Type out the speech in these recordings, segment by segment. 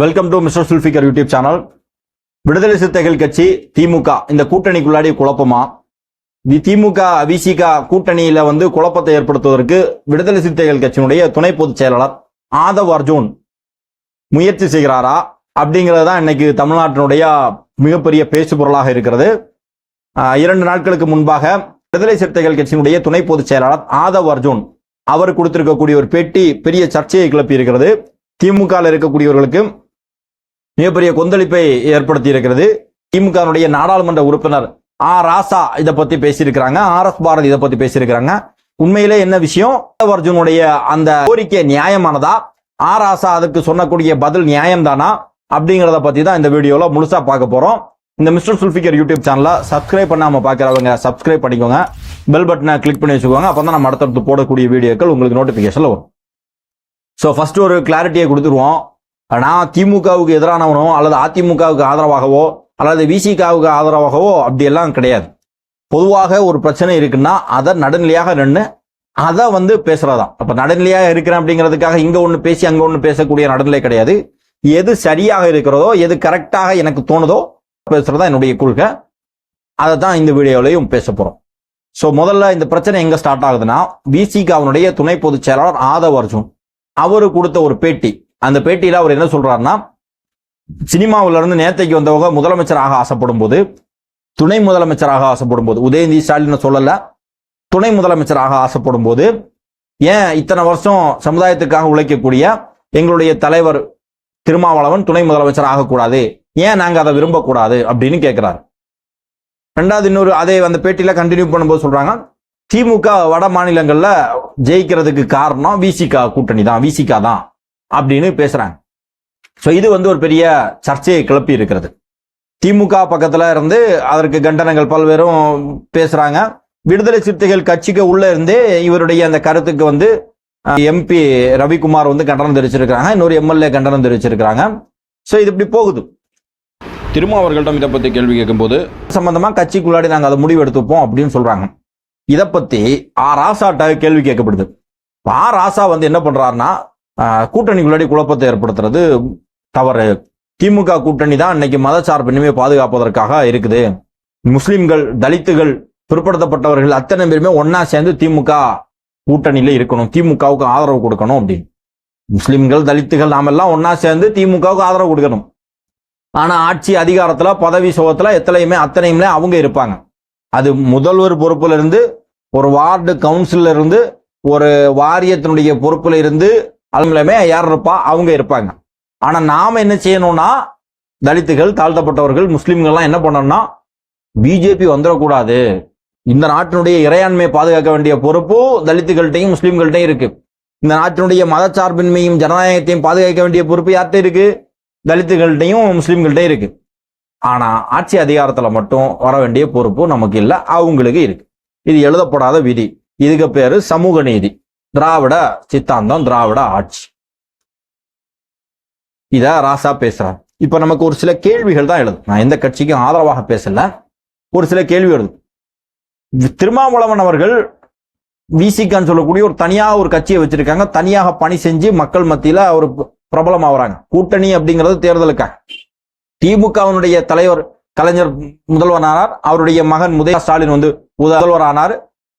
Welcome to mister Zulfikar YouTube channel Viduthalai Chiruthaigal Katchi திமுக. இந்த கூட்டணிக்குள்ளாடி குழப்பமா? தி திமுக விசிக கூட்டணியில வந்து குழப்பத்தை ஏற்படுத்துவதற்கு விடுதலை சிறுத்தைகள் கட்சியினுடைய துணை பொதுச் செயலாளர் ஆதவ் அர்ஜுன் முயற்சி செய்கிறாரா? அப்படிங்கிறது தான் இன்னைக்கு தமிழ்நாட்டினுடைய மிகப்பெரிய பேசு பொருளாக இருக்கிறது இரண்டு நாட்களுக்கு முன்பாக விடுதலை சிறுத்தைகள் கட்சியினுடைய துணை பொதுச் செயலாளர் ஆதவ் அர்ஜுன் அவர் கொடுத்திருக்கக்கூடிய ஒரு பெட்டி பெரிய சர்ச்சையை கிளப்பி இருக்கிறது திமுக இருக்கக்கூடியவர்களுக்கு மிகப்பெரிய கொந்தளிப்பை ஏற்படுத்தி இருக்கிறது திமுகனுடைய நாடாளுமன்ற உறுப்பினர் ஆ ராசா இதை பத்தி பேசியிருக்கிறாங்க. ஆர் எஸ் பாரதி இதை பத்தி பேசியிருக்கிறாங்க. உண்மையிலே என்ன விஷயம்? அர்ஜுனுடைய அந்த கோரிக்கை நியாயமானதா? ஆ ராசா அதுக்கு சொன்னக்கூடிய பதில் நியாயம்தானா? அப்படிங்கிறத பத்தி தான் இந்த வீடியோல முழுசா பார்க்க போறோம். இந்த மிஸ்டர் சுல்ஃபிகர் யூடியூப் சேனலை சப்ஸ்கிரைப் பண்ணாம பார்க்குறவங்க சப்ஸ்கிரைப் பண்ணிக்கோங்க. பெல் பட்டனை கிளிக் பண்ணி வச்சுக்கோங்க. அப்போ தான் நம்ம அடுத்தடுத்து போடக்கூடிய வீடியோக்கள் உங்களுக்கு நோட்டிஃபிகேஷன்ல வரும். ஸோ ஃபர்ஸ்ட் ஒரு கிளாரிட்டியை கொடுத்துருவோம். நான் திமுகவுக்கு எதிரானவனோ அல்லது அதிமுகவுக்கு ஆதரவாகவோ அல்லது விசிகாவுக்கு ஆதரவாகவோ அப்படியெல்லாம் கிடையாது. பொதுவாக ஒரு பிரச்சனை இருக்குன்னா அதை நடுநிலையாக நின்று அதை வந்து பேசுறதாம் அப்போ நடுநிலையாக இருக்கிறேன் அப்படிங்கிறதுக்காக இங்கே ஒன்று பேசி அங்கே ஒன்று பேசக்கூடிய நடுநிலை கிடையாது. எது சரியாக இருக்கிறதோ எது கரெக்டாக எனக்கு தோணுதோ பேசுறதா என்னுடைய கொள்கை. அதை தான் இந்த வீடியோலையும் பேச போகிறோம் ஸோ முதல்ல இந்த பிரச்சனை எங்கே ஸ்டார்ட் ஆகுதுன்னா விசிகாவினுடைய துணை பொதுச் செயலாளர் ஆதவ் அர்ஜுன் அவரு கொடுத்த ஒரு பேட்டி. அந்த பேட்டியில் அவர் என்ன சொல்றாருன்னா சினிமாவில இருந்து நேத்தைக்கு வந்தவங்க முதலமைச்சராக ஆசைப்படும் போது துணை முதலமைச்சராக ஆசைப்படும் போது உதயநிதி ஸ்டாலின் சொல்லல துணை முதலமைச்சராக ஆசைப்படும் போது ஏன் இத்தனை வருஷம் சமுதாயத்துக்காக உழைக்கக்கூடிய எங்களுடைய தலைவர் திருமாவளவன் துணை முதலமைச்சர் ஆகக்கூடாது? ஏன் நாங்க அதை விரும்பக்கூடாது? அப்படின்னு கேட்கிறார் ரெண்டாவது இன்னொரு அதே அந்த பேட்டியில கண்டினியூ பண்ணும்போது சொல்றாங்க திமுக வட மாநிலங்கள்ல ஜெயிக்கிறதுக்கு காரணம் விசிகா கூட்டணி தான் விசிகா தான். அப்படின்னு பேசுறாங்க. ஸோ இது வந்து ஒரு பெரிய சர்ச்சையை கிளப்பி இருக்கிறது. திமுக பக்கத்துல இருந்து அதற்கு கண்டனங்கள் பல்வேறும் பேசுறாங்க. விடுதலை சிறுத்தைகள் கட்சிக்கு உள்ள இருந்தே இவருடைய அந்த கருத்துக்கு வந்து எம்பி ரவிக்குமார் வந்து கண்டனம் தெரிவிச்சிருக்கிறாங்க. இன்னொரு எம்எல்ஏ கண்டனம் தெரிவிச்சிருக்கிறாங்க. ஸோ இது இப்படி போகுது. திரும்ப அவர்களிடம் இதை பற்றி கேள்வி கேட்கும்போது சம்பந்தமா கட்சிக்குள்ளாடி நாங்க அதை முடிவு எடுத்துப்போம் அப்படின்னு சொல்றாங்க. இதை பத்தி ஆ ராசாட்ட கேள்வி கேட்கப்படுது. ஆ ராசா வந்து என்ன பண்றாருன்னா கூட்டணிக்குள்ளாடி குழப்பத்தை ஏற்படுத்துறது தவறு. திமுக கூட்டணி தான் இன்னைக்கு மதச்சார்பின்மையை பாதுகாப்பதற்காக இருக்குது. முஸ்லிம்கள் தலித்துகள் பிற்படுத்தப்பட்டவர்கள் அத்தனை பேருமே ஒன்னா சேர்ந்து திமுக கூட்டணியில இருக்கணும். திமுகவுக்கு ஆதரவு கொடுக்கணும் அப்படின்னு. முஸ்லிம்கள் தலித்துகள் நாமெல்லாம் ஒன்னா சேர்ந்து திமுகவுக்கு ஆதரவு கொடுக்கணும். ஆனா ஆட்சி அதிகாரத்துல பதவி சுகத்துல எத்தனையுமே அத்தனையுமே அவங்க இருப்பாங்க. அது முதல்வர் பொறுப்புல இருந்து ஒரு வார்டு கவுன்சில் இருந்து ஒரு வாரியத்தினுடைய பொறுப்புல இருந்து அவங்களுமே யார் இருப்பா? அவங்க இருப்பாங்க. ஆனா நாம என்ன செய்யணும்னா தலித்துகள் தாழ்த்தப்பட்டவர்கள் முஸ்லிம்கள்லாம் என்ன பண்ணணும்னா பிஜேபி வந்துடக்கூடாது. இந்த நாட்டினுடைய இறையாண்மையை பாதுகாக்க வேண்டிய பொறுப்பு தலித்துகள்கிட்டையும் முஸ்லீம்கள்ட்டையும் இருக்கு. இந்த நாட்டினுடைய மதச்சார்பின்மையும் ஜனநாயகத்தையும் பாதுகாக்க வேண்டிய பொறுப்பு யார்கிட்ட இருக்கு? தலித்துகள்கிட்டையும் முஸ்லீம்கள்ட்டையும் இருக்கு. ஆனா ஆட்சி அதிகாரத்துல மட்டும் வர வேண்டிய பொறுப்பு நமக்கு இல்லை அவங்களுக்கு இருக்கு. இது எழுதப்படாத விதி. இதுக்கு பேரு சமூக நீதி. திராவிட சித்தாந்தம் திராவிட ஆட்சி. இத ராசா பேசுறார். இப்ப நமக்கு ஒரு சில கேள்விகள் தான் எழுது நான் எந்த கட்சிக்கும் ஆதரவாக பேசல. ஒரு சில கேள்வி எழுது திருமாவளவன் அவர்கள் விசிகான்னு சொல்லக்கூடிய ஒரு தனியாக ஒரு கட்சியை வச்சிருக்காங்க. தனியாக பணி செஞ்சு மக்கள் மத்தியில அவர் பிரபலம் ஆகுறாங்க கூட்டணி அப்படிங்கிறது தேர்தலுக்காக திமுகவினுடைய தலைவர் கலைஞர் முதல்வரானார். அவருடைய மகன் உதய ஸ்டாலின் வந்து முதல்வரானார்.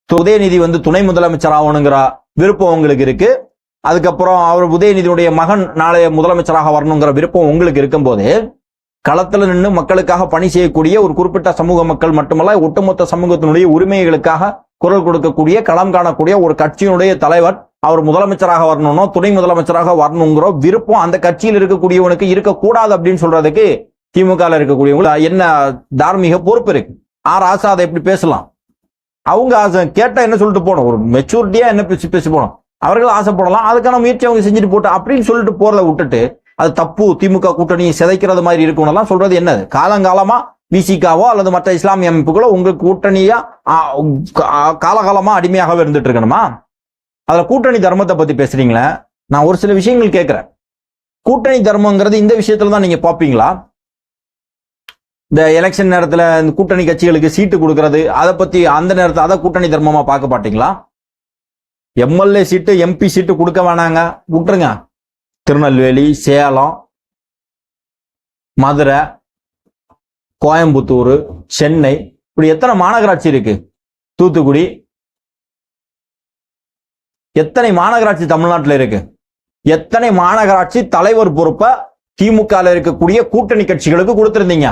உதயநிதி வந்து துணை முதலமைச்சர் ஆகணுங்கிற விருப்பம் உங்களுக்கு இருக்கு. அதுக்கப்புறம் அவர் உதயநிதியுடைய மகன் நாளைய முதலமைச்சராக வரணுங்கிற விருப்பம் உங்களுக்கு இருக்கும்போது களத்தில் நின்று மக்களுக்காக பணி செய்யக்கூடிய ஒரு குறிப்பிட்ட சமூக மக்கள் மட்டுமல்ல ஒட்டுமொத்த சமூகத்தினுடைய உரிமைகளுக்காக குரல் கொடுக்கக்கூடிய களம் காணக்கூடிய ஒரு கட்சியினுடைய தலைவர் அவர் முதலமைச்சராக வரணும்னோ துணை முதலமைச்சராக வரணுங்கிற விருப்பம் அந்த கட்சியில் இருக்கக்கூடியவனுக்கு இருக்கக்கூடாது அப்படின்னு சொல்றதுக்கு திமுக இருக்கக்கூடியவங்க என்ன தார்மீக பொறுப்பு இருக்கு. ஆர் ஆசா அதை எப்படி பேசலாம்? அவங்க ஆசை கேட்டா என்ன சொல்லிட்டு போகணும்? ஒரு மெச்சூரிட்டியா என்ன பேசி பேசி போகணும்? அவர்கள் ஆசைப்படலாம் அதுக்கான முயற்சி அவங்க செஞ்சுட்டு போட்டு அப்படின்னு சொல்லிட்டு போறத விட்டுட்டு அது தப்பு திமுக கூட்டணியை சிதைக்கிறது மாதிரி இருக்கும்லாம் சொல்றது என்னது? காலங்காலமா விசிகாவோ அல்லது மற்ற இஸ்லாமிய அமைப்புகளோ உங்களுக்கு கூட்டணியா காலகாலமா அடிமையாகவே இருந்துட்டு இருக்கணுமா? அதுல கூட்டணி தர்மத்தை பத்தி பேசுறீங்களே. நான் ஒரு சில விஷயங்கள் கேட்கிறேன். கூட்டணி தர்மங்கிறது இந்த விஷயத்துல தான் நீங்க பாப்பீங்களா இந்த எலெக்ஷன் நேரத்தில் இந்த கூட்டணி கட்சிகளுக்கு சீட்டு கொடுக்கறது அதை பத்தி அந்த நேரத்தை அதை கூட்டணி தர்மமா பார்க்க மாட்டீங்களா? எம்எல்ஏ சீட்டு எம்பி சீட்டு கொடுக்க வேணாங்க. விட்டுருங்க. திருநெல்வேலி சேலம் மதுரை கோயம்புத்தூர் சென்னை. இப்படி எத்தனை மாநகராட்சி இருக்கு? தூத்துக்குடி. எத்தனை மாநகராட்சி தமிழ்நாட்டில் இருக்கு? எத்தனை மாநகராட்சி தலைவர் பொறுப்பை திமுக இருக்கக்கூடிய கூட்டணி கட்சிகளுக்கு கொடுத்திருந்தீங்க?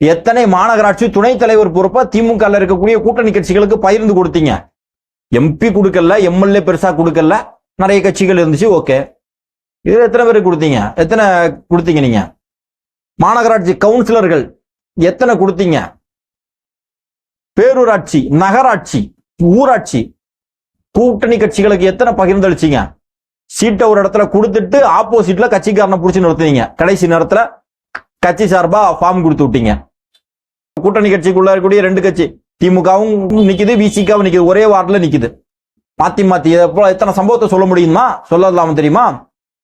எத்தனை மாநகராட்சி துணைத் தலைவர் பொறுப்பா திமுக இருக்கக்கூடிய கூட்டணி கட்சிகளுக்கு பகிர்ந்து கொடுத்தீங்க? எம்பி கொடுக்கல எம்எல்ஏ பெருசா கொடுக்கல நிறைய கட்சிகள் இருந்துச்சு ஓகே. இது எத்தனை பேருக்கு கொடுத்தீங்க? எத்தனை கொடுத்தீங்க நீங்க? மாநகராட்சி கவுன்சிலர்கள் எத்தனை கொடுத்தீங்க? பேரூராட்சி நகராட்சி ஊராட்சி கூட்டணி கட்சிகளுக்கு எத்தனை பகிர்ந்தளிச்சீங்க? சீட்டை ஒரு இடத்துல கொடுத்துட்டு ஆப்போசிட்ல கட்சிக்காரனை புடிச்சு நிறுத்துனீங்க. கடைசி நேரத்துல கட்சி சார்பா ஃபார்ம் கொடுத்து விட்டீங்க. கூட்டணி கட்சிக்குள்ள இருக்கக்கூடிய ரெண்டு கட்சி. திமுகவும் நிக்குது விசிகாவும் நிக்குது. ஒரே வார்டில் நிக்குது. மாத்தி மாத்தி போல எத்தனை சம்பவத்தை சொல்ல முடியுமா? சொல்லலாம தெரியுமா?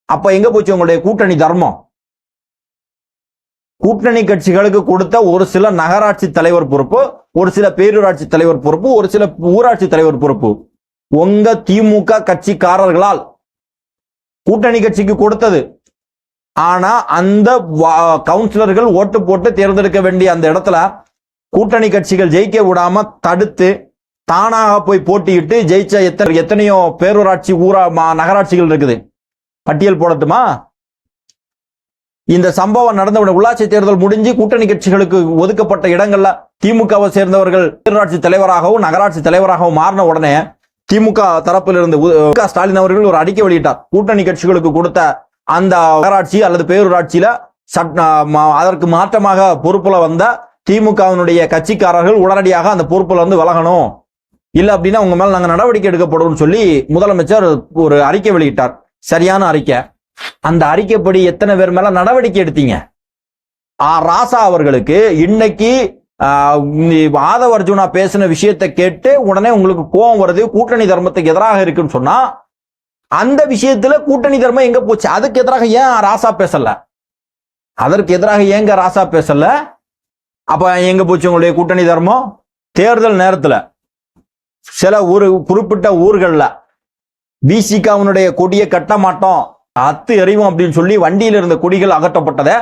அப்ப எங்க போச்சு உங்களுடைய கூட்டணி தர்மம்? கூட்டணி கட்சிகளுக்கு கொடுத்த ஒரு சில நகராட்சி தலைவர் பொறுப்பு ஒரு சில பேரூராட்சி தலைவர் பொறுப்பு ஒரு சில ஊராட்சி தலைவர் பொறுப்பு. உங்க திமுக கட்சிக்காரர்களால் கூட்டணி கட்சிக்கு கொடுத்தது. ஆனா அந்த கவுன்சிலர்கள் ஓட்டு போட்டு தேர்ந்தெடுக்க வேண்டிய அந்த இடத்துல கூட்டணி கட்சிகள் ஜெயிக்க விடாம தடுத்து தானாக போய் போட்டியிட்டு ஜெயிச்ச எத்தனை எத்தனையோ பேரூராட்சி ஊரா மா- நகராட்சிகள் இருக்குது. பட்டியல் போடட்டுமா? இந்த சம்பவம் நடந்தவுடன் உள்ளாட்சி தேர்தல் முடிஞ்சு கூட்டணி கட்சிகளுக்கு ஒதுக்கப்பட்ட இடங்கள்ல திமுகவை சேர்ந்தவர்கள் பேரூராட்சி தலைவராகவும் நகராட்சி தலைவராகவும் மாறின உடனே திமுக தரப்பிலிருந்து ஸ்டாலின் அவர்கள் ஒரு அறிக்கை வெளியிட்டார். கூட்டணி கட்சிகளுக்கு கொடுத்த அந்த நகராட்சி அல்லது பேரூராட்சியில சட் அதற்கு மாற்றமாக பொறுப்புல வந்த திமுகவினுடைய கட்சிக்காரர்கள் உடனடியாக அந்த பொறுப்புல இருந்து விலகணும். இல்லை அப்படின்னா உங்க மேல நாங்கள் நடவடிக்கை எடுக்கப்படும் சொல்லி முதலமைச்சர் ஒரு அறிக்கை வெளியிட்டார். சரியான அறிக்கை. அந்த அறிக்கைப்படி எத்தனை பேர் மேல நடவடிக்கை எடுத்தீங்க? ஆ ராசா அவர்களுக்கு இன்னைக்கு நீ ஆதவ அர்ஜுனா பேசின விஷயத்தை கேட்டு உடனே உங்களுக்கு கோபம் வருது கூட்டணி தர்மத்துக்கு எதிராக இருக்குன்னு சொன்னா அந்த விஷயத்துல கூட்டணி தர்மம் எங்க போச்சு? அதுக்கு எதிராக ஏன் ராசா பேசல? அதற்கு எதிராக ஏங்க ராசா பேசல? அப்போ எங்க போச்சு உங்களுடைய கூட்டணி தர்மம் தேர்தல் நேரத்தில். சில ஊர் குறிப்பிட்ட ஊர்களில். பிசிகாவினுடைய கொடியை கட்ட மாட்டோம். அத்து எறிவோம் அப்படின்னு சொல்லி வண்டியில் இருந்த கொடிகள் அகற்றப்பட்டதை.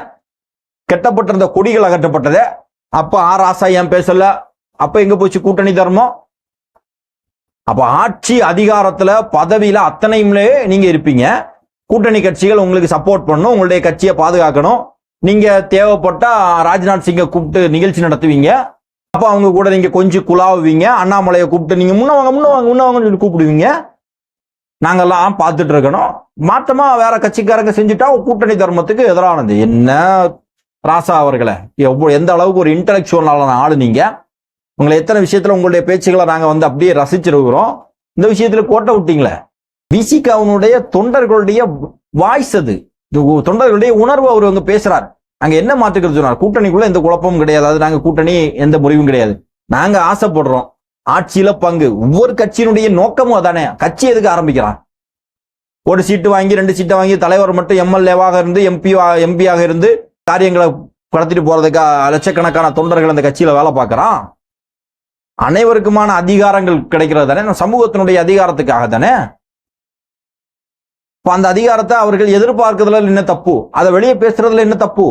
கெட்டப்பட்டிருந்த கொடிகள் அகற்றப்பட்டதை. அப்போ ஆர் ஆசா ஏன் பேசல? அப்போ எங்கே போச்சு கூட்டணி தர்மம்? அப்போ ஆட்சி அதிகாரத்தில் பதவியில் அத்தனையுமே நீங்கள் இருப்பீங்க. கூட்டணி கட்சிகள் உங்களுக்கு சப்போர்ட் பண்ணும். உங்களுடைய கட்சியை பாதுகாக்கணும். நீங்க தேவைப்பட்டா ராஜ்நாத் சிங்கை கூப்பிட்டு நிகழ்ச்சி நடத்துவீங்க. அப்போ அவங்க கூட நீங்க கொஞ்சம் குழாவுவீங்க. அண்ணாமலையை கூப்பிட்டு நீங்க முன்னவங்க வாங்க முன்னவங்கன்னு வாங்க சொல்லி கூப்பிடுவீங்க. நாங்கெல்லாம் பார்த்துட்டு இருக்கணும். மாற்றமா வேற கட்சிக்காரங்க செஞ்சுட்டா கூட்டணி தர்மத்துக்கு எதிரானது. என்ன ராசா அவர்களை எவ்வளோ எந்த அளவுக்கு ஒரு இன்டலெக்சுவலான ஆளு நீங்க? உங்களை எத்தனை விஷயத்துல உங்களுடைய பேச்சுகளை நாங்க வந்து அப்படியே ரசிச்சிருக்கிறோம். இந்த விஷயத்துல கோட்டை விட்டீங்களே. அவனுடைய தொண்டர்களுடைய வாய்ஸ் அது. தொண்டர்களுடைய உணர்வு அவர் வந்து பேசுறாரு. அங்க என்ன மாத்துக்கிறது சொன்னார்? கூட்டணிக்குள்ள எந்த குழப்பமும் கிடையாது. அது நாங்க கூட்டணி எந்த முடிவும் கிடையாது. நாங்க ஆசைப்படுறோம். ஆட்சியில பங்கு. ஒவ்வொரு கட்சியினுடைய நோக்கமும் அதானே. கட்சி எதுக்கு ஆரம்பிக்கிறான்? ஒரு சீட்டு வாங்கி ரெண்டு சீட்டை வாங்கி தலைவர் மட்டும் எம்எல்ஏவாக இருந்து எம்பி எம்பியாக இருந்து காரியங்களை கடத்திட்டு போறதுக்கு லட்சக்கணக்கான தொண்டர்கள் அந்த கட்சியில வேலை பார்க்கறான். அனைவருக்குமான அதிகாரங்கள் கிடைக்கிறது தானே. சமூகத்தினுடைய அதிகாரத்துக்காக தானே. இப்போ அந்த அதிகாரத்தை அவர்கள் எதிர்பார்க்கறதுல என்ன தப்பு? அதை வெளியே பேசுறதுல என்ன தப்பு?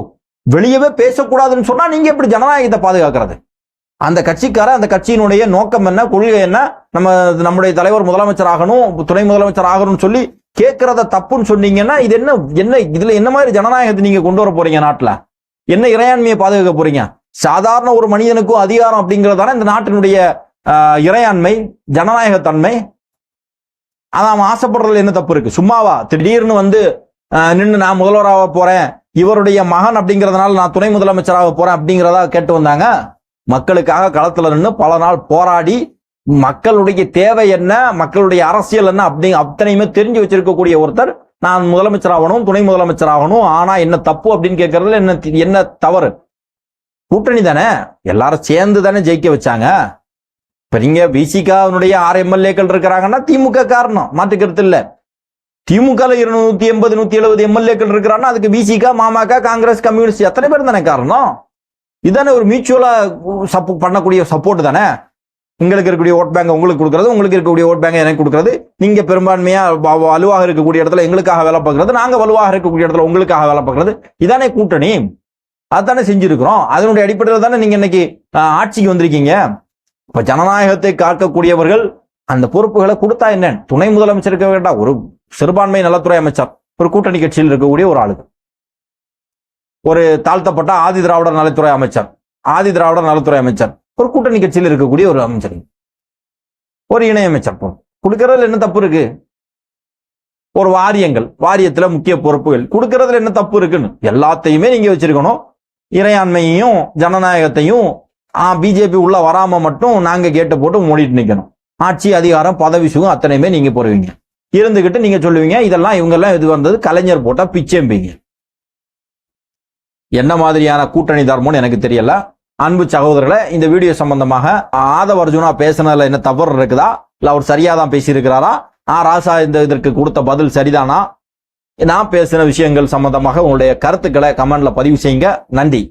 வெளியவே பேசக்கூடாதுன்னு சொன்னா நீங்க எப்படி ஜனநாயகத்தை பாதுகாக்கிறது? அந்த கட்சிக்கார அந்த கட்சியினுடைய நோக்கம் என்ன கொள்கை என்ன? நம்ம நம்முடைய தலைவர் முதலமைச்சர் ஆகணும் துணை முதலமைச்சர் ஆகணும்னு சொல்லி கேட்கறத தப்புன்னு சொன்னீங்கன்னா இது என்ன என்ன இதுல என்ன மாதிரி ஜனநாயகத்தை நீங்க கொண்டு வர போறீங்க நாட்டுல? என்ன இறையாண்மையை பாதுகாக்க போறீங்க? சாதாரண ஒரு மனிதனுக்கும் அதிகாரம் அப்படிங்கிறதான இந்த நாட்டினுடைய இறையாண்மை ஜனநாயகத்தன்மை? அதான் அவன் ஆசைப்படுறதுல என்ன தப்பு இருக்கு? சும்மாவா? திடீர்னு வந்து நின்று நான் முதல்வராக போறேன் இவருடைய மகன் அப்படிங்கிறதுனால நான் துணை முதலமைச்சராக போறேன் அப்படிங்கிறதா கேட்டு வந்தாங்க. மக்களுக்காக களத்துல நின்று பல நாள் போராடி மக்களுடைய தேவை என்ன மக்களுடைய அரசியல் என்ன அப்படி அத்தனையுமே தெரிஞ்சு வச்சிருக்கக்கூடிய ஒருத்தர் நான் முதலமைச்சர் ஆகணும் துணை முதலமைச்சர் ஆகணும் ஆனா என்ன தப்பு அப்படின்னு கேட்கறதுல என்ன என்ன தவறு? கூட்டணி தானே? எல்லாரும் சேர்ந்து தானே ஜெயிக்க வச்சாங்க. இப்ப நீங்க விசிகாவினுடைய ஆறு எம்எல்ஏக்கள் இருக்கிறாங்கன்னா திமுக காரணம். மாற்றுக்கிறது இல்ல திமுக இருநூத்தி எண்பது நூத்தி எழுபது எம்எல்ஏக்கள் இருக்கிறாங்கன்னா அதுக்கு விசிகா மாமாக்கா காங்கிரஸ் கம்யூனிஸ்ட் எத்தனை பேர் தானே காரணம்? இதானே ஒரு மியூச்சுவலா சப்போர்ட் பண்ணக்கூடிய சப்போர்ட் தானே? எங்களுக்கு இருக்கக்கூடிய ஓட் பேங்க் உங்களுக்கு கொடுக்கறது உங்களுக்கு இருக்கக்கூடிய ஓட் பேங்க் எனக்கு கொடுக்கறது. நீங்க பெரும்பான்மையா வலுவாக இருக்கக்கூடிய இடத்துல எங்களுக்காக வேலை பார்க்கறது நாங்க வலுவாக இருக்கக்கூடிய இடத்துல உங்களுக்காக வேலை பார்க்கறது. இதானே கூட்டணி. அதானே செஞ்சிருக்கிறோம். அதனுடைய அடிப்படையில் தானே நீங்க இன்னைக்கு ஆட்சிக்கு வந்திருக்கீங்க. இப்ப ஜனநாயகத்தை காக்கக்கூடியவர்கள் அந்த பொறுப்புகளை கொடுத்தா என்ன துணை முதலமைச்சருக்கு வேண்டாம். ஒரு சிறுபான்மை நலத்துறை அமைச்சர் ஒரு கூட்டணி கட்சியில் இருக்கக்கூடிய ஒரு ஆளுக்கு ஒரு தாழ்த்தப்பட்ட ஆதி திராவிடர் நலத்துறை அமைச்சர் ஆதி திராவிடர் நலத்துறை அமைச்சர் ஒரு கூட்டணி கட்சியில் இருக்கக்கூடிய ஒரு அமைச்சர். ஒரு இணையமைச்சர் கொடுக்கறதுல என்ன தப்பு இருக்கு? ஒரு வாரியங்கள் வாரியத்துல முக்கிய பொறுப்புகள். கொடுக்கறதுல என்ன தப்பு இருக்குன்னு? எல்லாத்தையுமே நீங்க வச்சிருக்கணும். இறையாண்மையையும் ஜனநாயகத்தையும் பிஜேபி உள்ள வராம மட்டும் நாங்க கேட்ட போட்டு மூடிட்டு நிக்கணும். ஆட்சி அதிகாரம் பதவி சுகம் அத்தனையுமே நீங்க போடுவீங்க. இருந்துகிட்டு நீங்க சொல்லுவீங்க இதெல்லாம் இவங்க எல்லாம் இது வந்தது கலைஞர் போட்டா பிச்சேம்பீங்க என்ன மாதிரியான கூட்டணி தர்மம்னு எனக்கு தெரியல. அன்பு சகோதரர்களை இந்த வீடியோ சம்பந்தமாக ஆதவ அர்ஜுனா பேசுனதுல என்ன தவறு இருக்குதா? இல்ல அவர் சரியா தான் பேசியிருக்கிறாரா? ஆ ராசா இந்த இதற்கு கொடுத்த பதில் சரிதானா? நான் பேசின விஷயங்கள் சம்பந்தமாக உங்களுடைய கருத்துக்களை கமெண்ட்ல பதிவு செய்யுங்க. நன்றி.